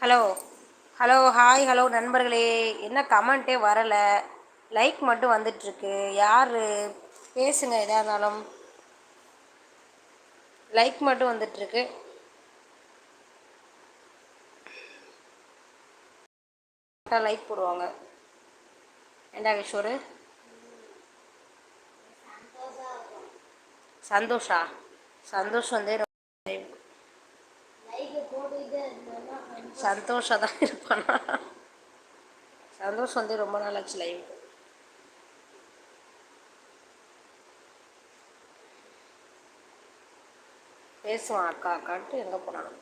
Hello hello hi hello நண்பர்களே. என்ன கமெண்ட்டே வரலை. லைக் மட்டும் வந்துட்டுருக்கு. யார்? பேசுங்க எதாக இருந்தாலும். லைக் மட்டும் வந்துட்டுருக்கு. லைக் போடுவாங்க. ஏண்டா கிஷோரு சந்தோஷா சந்தோஷம் வந்து ரொம்ப சந்தோஷம் தான் இருப்பானா சந்தோஷம் வந்து ரொம்ப நாள் ஆச்சு லைவ் பேசுவான் அக்கா அக்கான்ட்டு எங்கே போனாலும்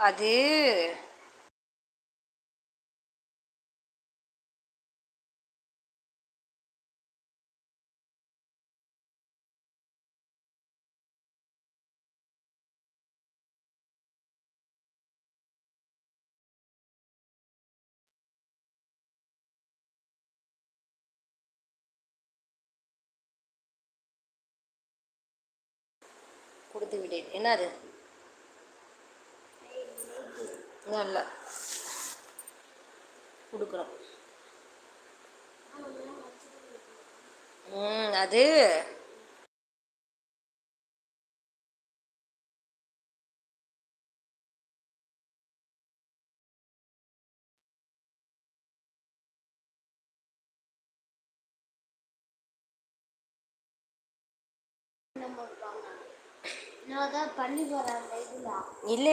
அது கொடுத்து விட்டேன். என்னது? இல்லை. கொடுக்குறோம். அது.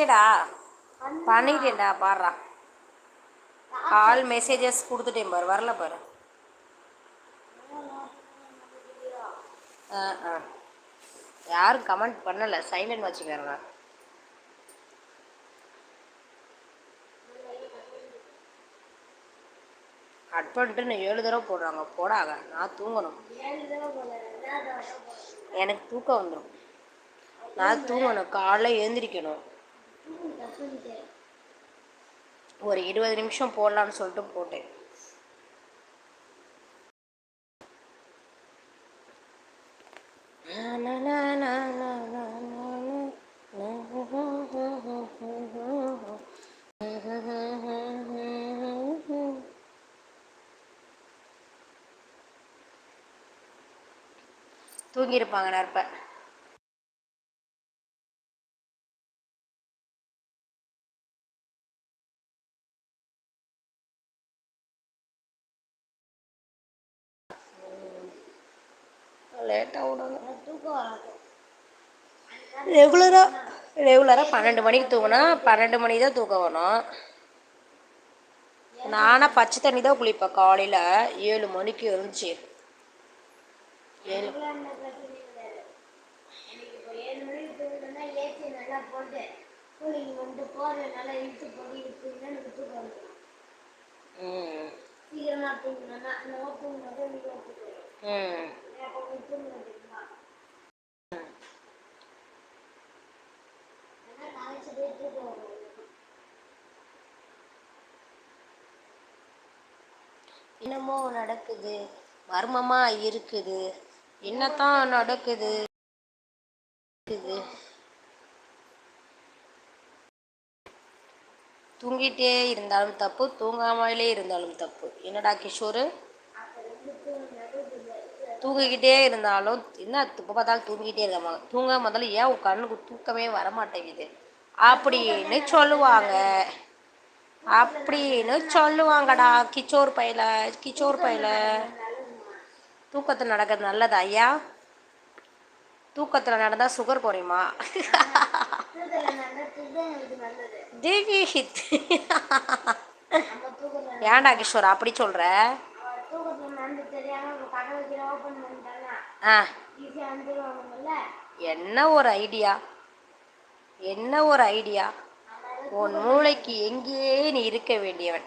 நான் பண்ணிட்டேன்டா பாடுறா. ஆல் மெசேஜஸ் கொடுத்துட்டேன் பாரு வரல பாரு. ஆ ஆ. யாரும் கமெண்ட் பண்ணலை சைலண்ட் வச்சுக்கிறேன் கட் பண்ணிட்டு ஏழு தடவை போடுறாங்க. போடாங்க நான் தூங்கணும். எனக்கு தூக்கம் வந்துடும் நான் தூங்கணும் காலைல எழுந்திரிக்கணும். ஒரு இருபது நிமிஷம் போடலான்னு சொல்லிட்டு போட்டேன். தூங்கியிருப்பாங்க நற்ப லேட்டாக விடணும். ரெகுலராக ரெகுலராக பன்னெண்டு மணிக்கு தூங்கினா பன்னெண்டு மணிக்கு தான் தூக்கம் வரும் நானாக பச்சை தண்ணி தான் குளிப்பேன் காலையில். ஏழு மணிக்கு இருந்துச்சு ஏழு. ம். என்னமோ நடக்குது. மர்மமா இருக்குது. என்னத்தான் நடக்குது? தூங்கிட்டே இருந்தாலும் தப்பு தூங்காமலே இருந்தாலும் தப்பு. என்னடா கிஷோரு? தூங்கிக்கிட்டே இருந்தாலும் என்ன இப்போ பார்த்தாலும் தூங்கிக்கிட்டே இருக்காம தூங்க முதல்ல ஏன் உன் கண்ணுக்கு தூக்கமே வர மாட்டேங்குது? அப்படின்னு சொல்லுவாங்க. அப்படின்னு சொல்லுவாங்கடா கிச்சோர் பையில கிச்சோர் பையில. தூக்கத்தில் நடக்கிறது நல்லதா ஐயா? தூக்கத்தில் நடந்தால் சுகர் குறையுமா? தேவி ஹித் ஏன்டா கிஷோர் அப்படி சொல்கிற என்ன ஒரு ஐடியா? என்ன ஒரு ஐடியா? உன் மூளைக்கு எங்கேயே நீ இருக்க வேண்டியவன்.